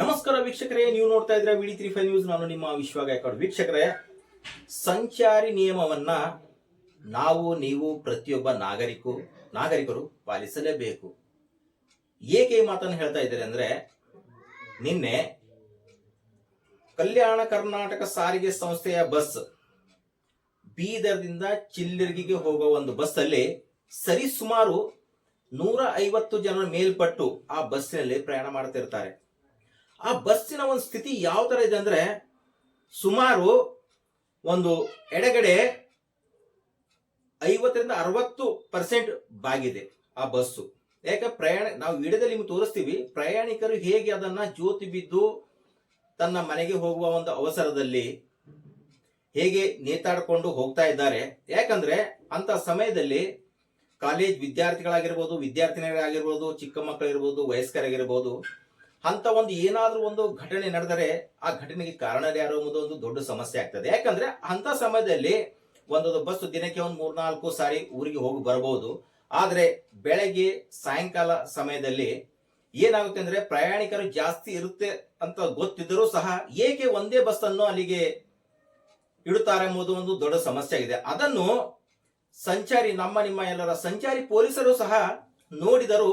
ನಮಸ್ಕಾರ ವೀಕ್ಷಕರೇ, ನೀವು ನೋಡ್ತಾ ಇದ್ರೆ ವಿಡಿ ತ್ರೀ ಫೈವ್ ನ್ಯೂಸ್ ನಾನು ನಿಮ್ಮ ವಿಶ್ವ ವೀಕ್ಷಕರೇ, ಸಂಚಾರಿ ನಿಯಮವನ್ನ ನಾವು, ನೀವು ಪ್ರತಿಯೊಬ್ಬ ನಾಗರಿಕರು ನಾಗರಿಕರು ಪಾಲಿಸಲೇಬೇಕು. ಏಕೆ ಮಾತನ್ನು ಹೇಳ್ತಾ ಇದ್ದಾರೆ ಅಂದ್ರೆ, ನಿನ್ನೆ ಕಲ್ಯಾಣ ಕರ್ನಾಟಕ ಸಾರಿಗೆ ಸಂಸ್ಥೆಯ ಬಸ್ ಬೀದರ್ದಿಂದ ಚಿಲ್ಲರ್ಗಿಗೆ ಹೋಗುವ ಒಂದು ಬಸ್ ಅಲ್ಲಿ ಸರಿಸುಮಾರು ನೂರ ಐವತ್ತು ಜನರ ಮೇಲ್ಪಟ್ಟು ಆ ಬಸ್ಸಿನಲ್ಲಿ ಪ್ರಯಾಣ ಮಾಡ್ತಿರ್ತಾರೆ. ಆ ಬಸ್ಸಿನ ಒಂದು ಸ್ಥಿತಿ ಯಾವ ತರ ಇದೆ ಅಂದ್ರೆ ಸುಮಾರು ಒಂದು ಎಡಗಡೆ ಐವತ್ತರಿಂದ ಅರವತ್ತು ಪರ್ಸೆಂಟ್ ಬಾಗಿದೆ ಆ ಬಸ್ಸು. ಯಾಕೆ ಪ್ರಯಾಣ, ನಾವು ವಿಡಿಯೋದಲ್ಲಿ ನಿಮ್ಗೆ ತೋರಿಸ್ತೀವಿ, ಪ್ರಯಾಣಿಕರು ಹೇಗೆ ಅದನ್ನ ಜ್ಯೋತಿ ಬಿದ್ದು ತನ್ನ ಮನೆಗೆ ಹೋಗುವ ಒಂದು ಅವಸರದಲ್ಲಿ ಹೇಗೆ ನೇತಾಡಿಕೊಂಡು ಹೋಗ್ತಾ ಇದ್ದಾರೆ. ಯಾಕಂದ್ರೆ ಅಂತ ಸಮಯದಲ್ಲಿ ಕಾಲೇಜ್ ವಿದ್ಯಾರ್ಥಿಗಳಾಗಿರ್ಬೋದು, ವಿದ್ಯಾರ್ಥಿನಿಯರಾಗಿರ್ಬೋದು, ಚಿಕ್ಕ ಮಕ್ಕಳಿರ್ಬೋದು, ವಯಸ್ಕರಾಗಿರ್ಬೋದು ಅಂತ ಒಂದು ಏನಾದ್ರೂ ಒಂದು ಘಟನೆ ನಡೆದರೆ ಆ ಘಟನೆಗೆ ಕಾರಣ ಯಾರು ಎಂಬುದು ಒಂದು ದೊಡ್ಡ ಸಮಸ್ಯೆ ಆಗ್ತದೆ. ಯಾಕಂದ್ರೆ ಅಂತ ಸಮಯದಲ್ಲಿ ಒಂದೊಂದು ಬಸ್ ದಿನಕ್ಕೆ ಒಂದು ಮೂರ್ನಾಲ್ಕು ಸಾರಿ ಊರಿಗೆ ಹೋಗಿ ಬರಬಹುದು. ಆದ್ರೆ ಬೆಳಗ್ಗೆ ಸಾಯಂಕಾಲ ಸಮಯದಲ್ಲಿ ಏನಾಗುತ್ತೆ ಅಂದ್ರೆ ಪ್ರಯಾಣಿಕರು ಜಾಸ್ತಿ ಇರುತ್ತೆ ಅಂತ ಗೊತ್ತಿದ್ದರೂ ಸಹ ಏಕೆ ಒಂದೇ ಬಸ್ ಅನ್ನು ಅಲ್ಲಿಗೆ ಇಡುತ್ತಾರೆ ಎಂಬುದು ಒಂದು ದೊಡ್ಡ ಸಮಸ್ಯೆ ಆಗಿದೆ. ಅದನ್ನು ಸಂಚಾರಿ ನಮ್ಮ ನಿಮ್ಮ ಎಲ್ಲರ ಸಂಚಾರಿ ಪೊಲೀಸರು ಸಹ ನೋಡಿದರೂ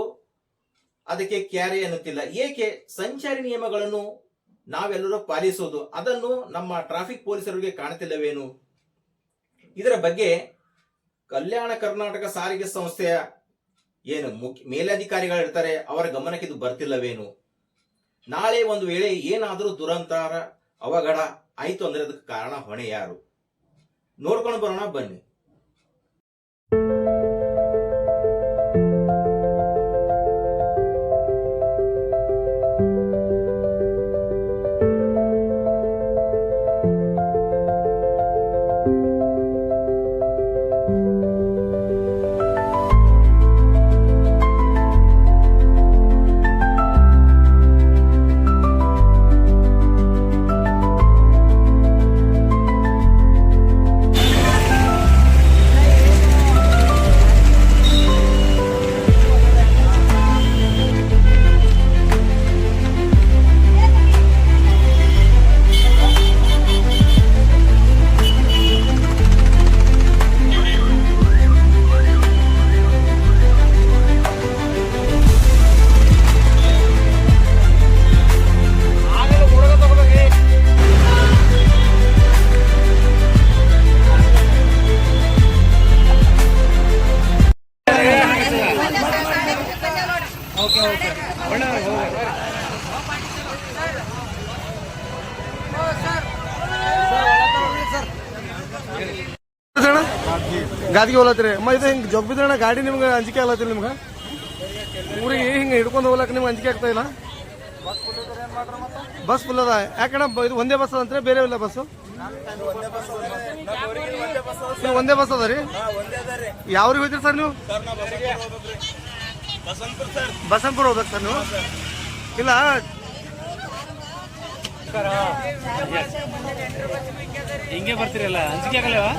ಅದಕ್ಕೆ ಕ್ಯಾರೆ ಎನ್ನುತ್ತಿಲ್ಲ ಏಕೆ ಸಂಚಾರಿ ನಿಯಮಗಳನ್ನು ನಾವೆಲ್ಲರೂ ಪಾಲಿಸೋದು? ಅದನ್ನು ನಮ್ಮ ಟ್ರಾಫಿಕ್ ಪೊಲೀಸರಿಗೆ ಕಾಣುತ್ತಿಲ್ಲವೇನು ಇದರ ಬಗ್ಗೆ ಕಲ್ಯಾಣ ಕರ್ನಾಟಕ ಸಾರಿಗೆ ಸಂಸ್ಥೆಯ ಏನು ಮುಖ್ಯ ಮೇಲಧಿಕಾರಿಗಳಿರ್ತಾರೆ, ಅವರ ಗಮನಕ್ಕೆ ಇದು ಬರ್ತಿಲ್ಲವೇನು? ನಾಳೆ ಒಂದು ವೇಳೆ ಏನಾದರೂ ದುರಂತ ಅವಘಡ, ಆಯ್ತು ಅಂದ್ರೆ ಅದಕ್ಕೆ ಕಾರಣ ಹೊಣೆ ಯಾರು? ನೋಡ್ಕೊಂಡು ಬರೋಣ ಬನ್ನಿ. ಗಾದಿಗೆ ಹೋಲತ್ರಿ ಅಮ್ಮ, ಇದು ಹಿಂಗೆ ಜಗ್ ಗಾಡಿ ನಿಮ್ಗೆ ಅಂಜಿಕೆ ಆಗ್ಲತ್ತಿಲ್ಲ ನಿಮ್ಗೆ? ಊರಿಗೆ ಹಿಂಗೆ ಹಿಡ್ಕೊಂಡು ಹೋಗ್ಲಕ್ಕ ನಿಮ್ಗೆ ಅಂಜಿಕೆ ಆಗ್ತಾ ಇಲ್ಲ? ಬಸ್ ಫುಲ್ ಅದ. ಯಾಕಣ್ಣ ಇದು ಒಂದೇ ಬಸ್ ಅದಂತ್ರಿ, ಬೇರೆ ಇಲ್ಲ ಬಸ್ಸು? ಒಂದೇ ಬಸ್ ಅದ ರೀ? ಯಾವ್ರಿಗೆ ಹೋಗ್ತೀರಿ ಸರ್ ನೀವು? ಬಸಂಪುರ ಹೋಗ್ಬೇಕು ಸರ್ ನೀವು? ಇಲ್ಲ? ಹಿಂಗೆ ಬರ್ತೀರಲ್ಲ, ಅಂಜಿಕೆ ಆಗಲ್ಲವಾ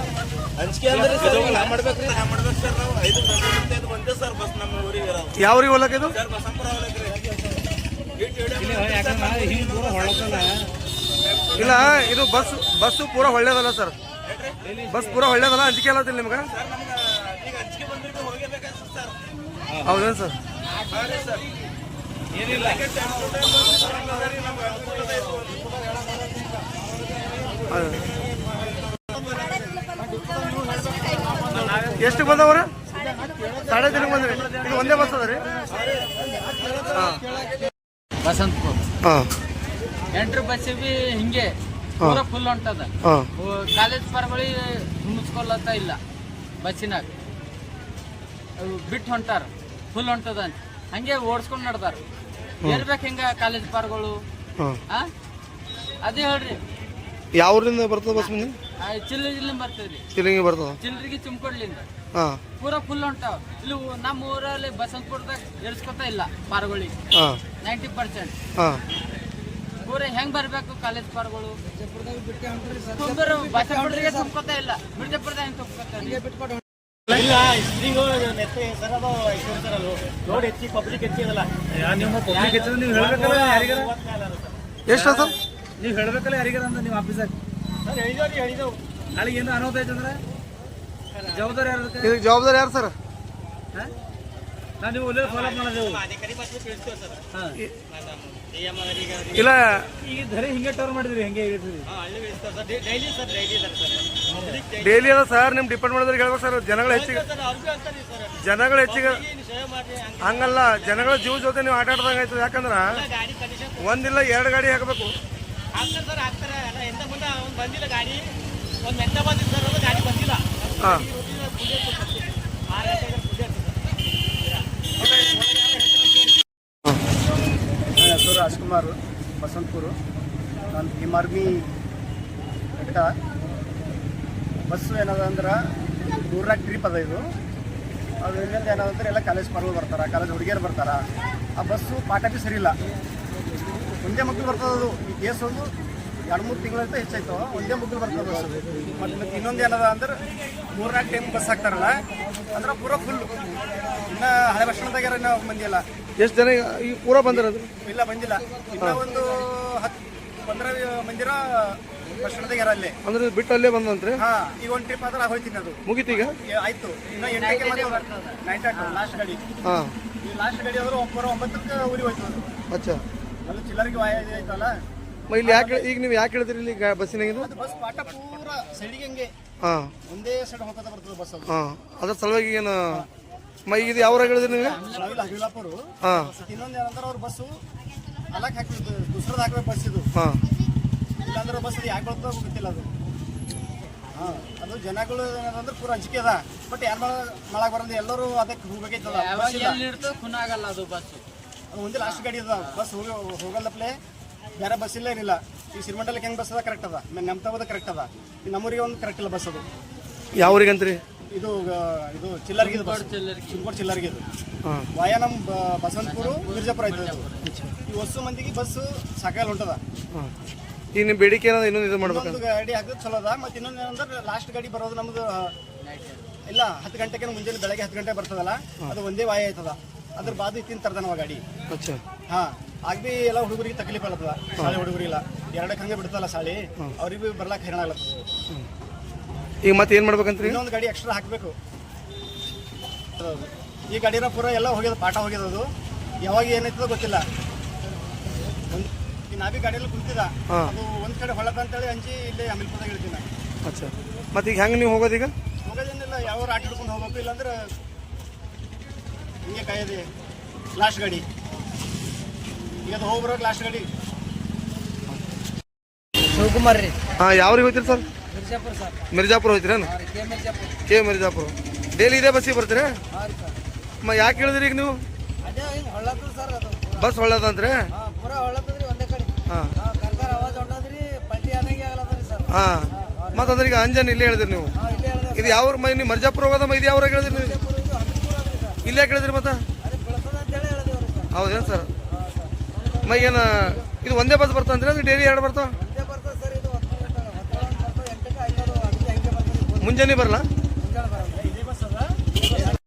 ಅಂಜಿಕೆ ಅಂದ್ರೆ ಸರ್ ನಾ ಮಾಡ್ಬೇಕ್ರಿ ನಾ ಮಾಡ್ಬೇಕು ಸರ್ ನಾವು. ಐದು ಗಂಟೆ ಇದು ಒಂದೇ ಸರ್ ಬಸ್ ನಮ್ಮ ಊರಿಗೆ ಇರೋದು. ಯಾವ್ರಿಗೆ ಹೋಗ್ಲಕ್ಕ ಇದು? ಸರ್ ಬಸಂಪುರ ಇಲ್ಲ ಇದು ಬಸ್ ಬಸ್ಸು ಪೂರ ಒಳ್ಳೇದಲ್ಲ ಸರ್. ಬಸ್ ಪೂರ ಒಳ್ಳೇದಲ್ಲ ಅಂಜಿಕೆ ಆಗಲತ್ತಿಲ್ಲ ನಿಮ್ಗೆ? ಹೌದೇನು ಸರ್? ಏನಿಲ್ಲ ನಮ್ಗೆ ಅನುಕೂಲ ಇದೆ ಇದು. ಎಷ್ಟು ಬಂದವ್ರ? ಸಾಡೆ ದಿನ ಬಂದ್ರಿ. ಇದು ಒಂದೇ ಬಸ್ ಅದ ರೀ? ಬಸಂತಪುರ. ಹಾಂ. ಎಂಟ್ರ ಬಸ್ ಬಿ ಹಿಂಗೆ. ಪೂರ ಫುಲ್ ಹೊಂಟದ. ಹಾಂ. ಕಾಲೇಜ್ ಪರಬಳಿ ಮುಗಿಸ್ಕೊಲ್ಲತ್ತ ಇಲ್ಲ. ಬಸ್ಸಿನಾಗ. ಬಿಟ್ಟು ಹೊಂಟಾರ. ಫುಲ್ ಹೊಂಟದ ಅಂತ. ಹಂಗೆ ಓಡಿಸ್ಕೊಂಡು ನಡ್ದಾರ. ಏರ್ಬೇಕು ಹಿಂಗ ಕಾಲೇಜ್ ಪಾರ್ಗಳು? ಹಾಂ. ಅದೇ ಹೇಳ್ರಿ. ಯಾವ ಊರಿಂದ ಬರ್ತದ ಬಸ್ ಮುಂದೆ? ಬರ್ತದೆ. ಚಿಲ್ಲರಿಗೆ ಚಿಲ್ಲಿಂಗಿ ಬರ್ತದ? ಚಿಲ್ರಿಗೆ ಚಿಮ್ಕೊಡ್ಲಿಂದ. ಹಾಂ. ಪೂರ ಫುಲ್ ಹೊಂಟಾವ ಇಲ್ಲಿ ನಮ್ಮ ಊರಲ್ಲಿ ಬಸಂತಪುರದಾಗ ಇಳಿಸ್ಕೊತಾ ಇಲ್ಲ ಪಾರ್ಗಳಿಗೆ ಹಾಂ. ನೈಂಟಿ ಪರ್ಸೆಂಟ್ ಹಾಂ. ಪೂರ ಹೆಂಗ್ ಬರ್ಬೇಕು ಕಾಲೇಜ್ ಪಾರ್ಗಳು ಬಸಂಪುರದಾಗೆ ತುಂಬ್ಕೊತಾ ಇಲ್ಲ. ಬಿಜಾಪುರದಾಗ ಹೆಂಗ್ ತುಂಬ್ಕೊತಾ ಇಲ್ಲ? ಸ್ಪ್ರಿಂಗು ನೆತ್ತೆ ಸರ್ ಅದು ಐಶ್ವರ್ಯ ಸರ್ ಅದು ರೋಡ್ ಹೆಚ್ಚಿ ಪಬ್ಲಿಕ್ ಹೆಚ್ಚಿದಲ್ಲ ನಿಮ್ಮ ಪಬ್ಲಿಕ್ ಹೆಚ್ಚದ ನೀವು ಹೇಳ್ಬೇಕಲ್ಲ ಯಾರಿಗಾರ? ಎಷ್ಟು ಸರ್. ನೀವು ಹೇಳ್ಬೇಕಲ್ಲ ಯಾರಿಗಾರ ಅಂತ ನೀವು ಆಫೀಸಾಗ ಸರ್ ಹೇಳಿದವ್ರಿ ಹೇಳಿದವು ನಾಳೆ ಏನು ಅನಾಹುತ ಐತಂದ್ರೆ ಜವಾಬ್ದಾರಿ ಯಾರು ಅದಕ್ಕೆ? ಇದಕ್ಕೆ ಜವಾಬ್ದಾರಿ ಯಾರು ಸರ್? ಹಾ? ನಾವು ನೀವು ಒಳ್ಳೆ ಫಾಲೋ ಮಾಡೋದೆವು ಹಾ. ಇಲ್ಲ. ಈಗ ಧರೆ ಹಿಂಗೆ ಟರ್ನ್ ಮಾಡಿದ್ರಿ ಹೆಂಗೆ ಹೇಳಿದ್ರಿ? ಡೈಲಿ ಅದ. ಸರ್ ನಿಮ್ ಡಿಪಾರ್ಟ್ಮೆಂಟ್ ಹೇಳ್ಬೇಕು ಸರ್ ಜನಗಳ ಹೆಚ್ಚಿಗೆ ಜನಗಳ ಹೆಚ್ಚಿಗೆ ಹಂಗಲ್ಲ ಜನಗಳ ಜೀವ ಜೊತೆ ನೀವು ಆಟ ಆಡ್ದಂಗೆ ಆಯ್ತದ ಯಾಕಂದ್ರ ಒಂದಿಲ್ಲ ಎರಡು ಗಾಡಿ ಹಾಕಬೇಕು. ಸರ್ ಅವ್ನು ಬಂದಿಲ್ಲ ಗಾಡಿ. ಒಂದು ಬಂದಿದ್ದ ಗಾಡಿ ಬಂದಿಲ್ಲ. ಹಾ. ನನ್ನ ಹೆಸರು ರಾಜ್ಕುಮಾರ್ ಬಸವಂತಪುರ ನಾನು ಹಿಮಾರ್ಮಿ ಘಟ್ಟ ಬಸ್ಸು ಏನದ ಅಂದ್ರೆ ಮೂರ್ನಾಲ್ಕು ಟ್ರಿಪ್ ಅದ ಇದು. ಅದು ಇನ್ನೊಂದು ಏನದಂದ್ರೆ ಎಲ್ಲ ಕಾಲೇಜ್ ಮರಳು ಬರ್ತಾರೆ ಕಾಲೇಜ್ ಹುಡುಗಿಯರು ಬರ್ತಾರೆ. ಆ ಬಸ್ಸು ಪಾಠ ಬಿ ಸರಿ ಇಲ್ಲ. ಒಂದೇ ಮಕ್ಕಳು ಬರ್ತದೆ ಅದು ಈ ಕೇಸ್ ಒಂದು ಎರಡು ಮೂರು ತಿಂಗಳಿಂದ ಹೆಚ್ಚಾಯ್ತು. ಒಂದೇ ಮುಗ್ಗಲು ಬರ್ತದೆ ಬಸ್. ಮತ್ತು ಮತ್ತೆ ಇನ್ನೊಂದು ಏನದ ಅಂದ್ರೆ ಮೂರ್ನಾಲ್ಕು ಟೈಮ್ ಬಸ್ ಹಾಕ್ತಾರಲ್ಲ ಅಂದ್ರೆ ಪೂರ ಫುಲ್ ಇನ್ನು ಹಳೆ ಸ್ಟ್ಯಾಂಡ್ದಾಗ ಇನ್ನೂ ಮಂದಿ ಇಲ್ಲ ಎಷ್ಟು ಜನ ಈಗ- ಈಗ ಪೂರ ಬಂದಿರೋದು? ಇಲ್ಲ ಬಂದಿಲ್ಲ. ಇನ್ನ ಒಂದು ಹತ್ತು ಪಂದ್ರ ಮಂದಿರ ಸ್ಟ್ಯಾಂಡ್ದಾಗ ಇರ ಅಂದ್ರೆ ಬಿಟ್ಟು ಅಲ್ಲೇ ಬಂದಂತ್ರಿ ಹಾ ಈಗ ಒಂದು ಟ್ರಿಪ್ ಆದ್ರೆ ಹೋಯ್ತೀನಿ ಅದು. ಮುಗೀತು ಈಗ? ಏ, ಆಯ್ತು. ಇನ್ನ ಎಂಟಕ್ಕೆ ಮತ್ತೆ ನೈಟ್ ಆಟು ಲಾಸ್ಟ್ ಗಾಡಿ. ಹಾಂ. ಈ ಲಾಸ್ಟ್ ಗಾಡಿ ಆದ್ರೆ ಒಬ್ಬರು ಒಂಬತ್ತಕ್ಕೆ ಊರಿ ಹೋಯ್ತು ಅದು. ಅಚ್ಚಾ. ಅಲ್ಲಿ ಚಿಲ್ಲರಿಗೆ ವಾಯ ಆಯ್ತಲ್ಲ. ಇಲ್ಲಿ ಯಾಕೆ ಈಗ ನೀವು ಯಾಕೆ ಹೇಳಿದ್ರಿ ಇಲ್ಲಿ ಗಾ- ಬಸ್ಸಿನಾಗಿಂದು ಅದು ಬಸ್ ಪಾಠ ಪೂರ ಸೈಡಿಗೆ ಹಂಗೆ ಹಾ. ಒಂದೇ ಸೈಡ್ ಹೋಗ್ತಾ ಬರ್ತದೆ ಬಸ್ ಅದು. ಹಾ. ಅದ್ರ ಸಲುವಾಗಿ ಏನು ಮ ಈಗ ಇದು ಯಾವ ಹೇಳಿದ್ರಿ ನೀವು? ನಾವಿಲ್ಲ ಹಗಿಲಾಪುರು ಹಾ. ಇನ್ನೊಂದು ಏನಂದ್ರೆ ಅವ್ರ ಬಸ್ಸು ಅಲಕ್ ಹಾಕ್ಬೇಕು ದುಸ್ರದ್ ಹಾಕ್ಬೇಕು ಬಸ್ ಇದು ಹಾ. ಇಲ್ಲಾಂದ್ರೆ ಬಸ್ ಅದು ಯಾಕೆ ಬರ್ತದೆ ಗೊತ್ತಿಲ್ಲ ಅದು. ಹಾ. ಅದು ಜನಗಳು ಏನಂದ್ರೆ ಪೂರ ಅಂಜಿಕೆ ಅದ. ಬಟ್ ಯಾರು ಮಳ ಮಳಾಗ ಬರೋದು ಎಲ್ಲರೂ ಅದಕ್ಕೆ ಹೋಗ್ಬೇಕೈತದ ಬಸ್ ಇಲ್ಲ. ಅದು ಬಸ್ ಅದು ಒಂದೇ ಲಾಸ್ಟ್ ಗಾಡಿ ಅದ. ಬಸ್ ಹೋಗಿ ಹೋಗಲ್ಲಪ್ಲೆ. ಬೇರೆ ಬಸ್ ಇಲ್ಲ ಏನಿಲ್ಲ. ಈ ಸಿರಿಮಂಡಲಕ್ಕೆ ಹೆಂಗೆ ಬಸ್ ಅದ ಕರೆಕ್ಟ್ ಅದ. ಆಮೇಲೆ ನಮ್ಮ ತಗೋದ ಕರೆಕ್ಟ್ ಅದ. ಈ ನಮ್ಮೂರಿಗೆ ಒಂದು ಕರೆಕ್ಟ್ ಇಲ್ಲ ಬಸ್ ಅದು. ಯಾವ ಊರಿಗಂತ್ರಿ ಇದು ಆ, ಇದು ಚಿಲ್ಲರ್ಗಿದು ಬಸ್ ಚಿಲ್ಲರ್ಗಿ. ಚಿಲ್ಕೋಡ್ ಚಿಲ್ಲರ್ಗೆ ಇದು ಹಾ. ವಾಯ ನಮ್ಮ ಬ- ಬಸವಂತಪುರ ಮಿರ್ಜಾಪುರ ಆಯ್ತು ಇದು ಈ ಹೊಸ ಮಂದಿಗೆ ಬಸ್ ಸಾಕಾಗಲ್ಲ ಹೊಂಟದ ಇನ್ನು ಈಗ ನಿಮ್ಮ ಬೇಡಿಕೆ ಏನಾದ್ರು ಇನ್ನೊಂದು ಇದು ಮಾಡ್ಬೇಕು? ಇನ್ನೊಂದು ಗಾಡಿ ಹಾಕಿದ್ರೆ ಚಲೋ ಅದ. ಮತ್ತೆ ಇನ್ನೊಂದು ಏನಂದ್ರೆ ಲಾಸ್ಟ್ ಗಾಡಿ ಬರೋದು ನಮ್ದು ಆ, ಇಲ್ಲ ಹತ್ತು ಗಂಟೆಗೆ ಮುಂಜಾನೆ ಬೆಳಗ್ಗೆ ಹತ್ತು ಗಂಟೆ ಬರ್ತದಲ್ಲ? ಅದು ಒಂದೇ ವಾಯ ಆಯ್ತದ. ಅದ್ರ ಬಾದು ಇತ್ತಿನ ತರ್ದನವ ಗಾಡಿ. ಅಚ್ಚಾ. ಹಾ. ಆಗ ಬಿ ಎಲ್ಲ ಹುಡುಗರಿಗೆ ತಕ್ಲೀಫ್ ಅಲ್ಲದ ಶಾಲೆ ಹುಡುಗರಿಲ್ಲ ಎರಡಕ್ಕೆ ಹಂಗೆ ಬಿಡ್ತಲ್ಲ ಶಾಲೆ. ಅವ್ರಿಗೆ ಬಿ ಬರ್ಲಾಕ ಹೈರಾಣ ಆಗ್ಲತ್ತದ. ಈಗ ಮತ್ತೆ ಏನು ಮಾಡ್ಬೇಕಂತ್ರಿ? ಇನ್ನೊಂದು ಗಾಡಿ ಎಕ್ಸ್ಟ್ರಾ ಹಾಕಬೇಕು. ಈ ಗಾಡಿನ ಪೂರ ಎಲ್ಲ ಹೋಗ್ಯದ ಪಾಠ ಹೋಗ್ಯದ ಅದು. ಯಾವಾಗ ಏನೈತದ ಗೊತ್ತಿಲ್ಲ. ಈ ನಾವಿ ಗಾಡಿಯಲ್ಲಿ ಕುಂತಿದ. ಅದು ಒಂದ್ ಕಡೆ ಹೊಳಕ ಅಂತೇಳಿ ಅಂಜಿ ಇಲ್ಲೇ ಅಮಿಲ್ಪುರದಾಗ ಇಳ್ತೀನಿ. ಅಚ್ಚಾ. ಮತ್ತೆ ಈಗ ಹೆಂಗೆ ನೀವು ಹೋಗೋದೀಗ? ಹೋಗೋದೇನಿಲ್ಲ ಯಾವ ಆಟ ಹಿಡ್ಕೊಂಡು ಹೋಗ್ಬೇಕು ಇಲ್ಲಾಂದ್ರೆ ಹಿಂಗೆ ಕಾಯದೆ. ಲಾಸ್ಟ್ ಗಾಡಿ ಈಗ ಅದು ಹೋಗಿ ಬರೋಕೆ ಲಾಸ್ಟ್ ಗಾಡಿ ಶಿವಕುಮಾರ್ ರೀ. ಹಾಂ ಯಾವ್ರಿಗೆ ಹೋಗ್ತೀರಿ ಸರ್? ಮಿರ್ಜಾಪುರ ಸರ್. ಮಿರ್ಜಾಪುರ ಹೋಗ್ತೀರೇನು ಕೆ ಮಿರ್ಜಾಪುರ. ಕೆ ಮಿರ್ಜಾಪುರ. ಡೈಲಿ ಇದೇ ಬಸ್ಸಿಗೆ ಬರ್ತೀರಾ? ಹಾಂ ರೀ ಸರ್. ಮ ಯಾಕೆ ಹೇಳಿದ್ರಿ ಈಗ ನೀವು? ಅದೇ ಹಿಂಗೆ ಹೊಳ್ಳತ್ತದ ಸರ್ ಅದು. ಬಸ್ ಒಳ್ಳೇದಂತ್ರಿ ಹಾಂ ಪೂರ ಹೊಳ್ಳತ್ತದ್ರಿ ಒಂದೇ ಕಡೆ. ಹಾಂ. ಹಾಂ ಕರ್ಕರ್ ಆವಾಜ್ ಹೊಂಡದ್ರಿ ಪಲ್ಟಿ ಆದಂಗೆ ಆಗಲ್ಲದ್ರಿ ಸರ್. ಹಾಂ. ಮತ್ತೆ ಅಂದ್ರೆ ಈಗ ಅಂಜನ್ ಇಲ್ಲೇ ಹೇಳಿದ್ರಿ ನೀವು? ಇದು ಯಾವ? ಮ ನೀವು ಮರ್ಜಾಪುರ ಹೋಗೋದ ಮ ಇದು ಯಾವ್ರಾಗ ಹೇಳಿದ್ರಿ ನೀವು? ಇಲ್ಲೇ ಯಾಕೆ ಹೇಳಿದ್ರಿ ಮತ್ತೆ? ಹೌದೇನು ಸರ್? ಮ ಏನು ಇದು ಒಂದೇ ಬಸ್ ಬರ್ತಾ ಅಂದ್ರೆ ಡೈಲಿ ಎರಡು ಬರ್ತಾವ ಮುಂಜಾನೆ ಬರಲ್ಲ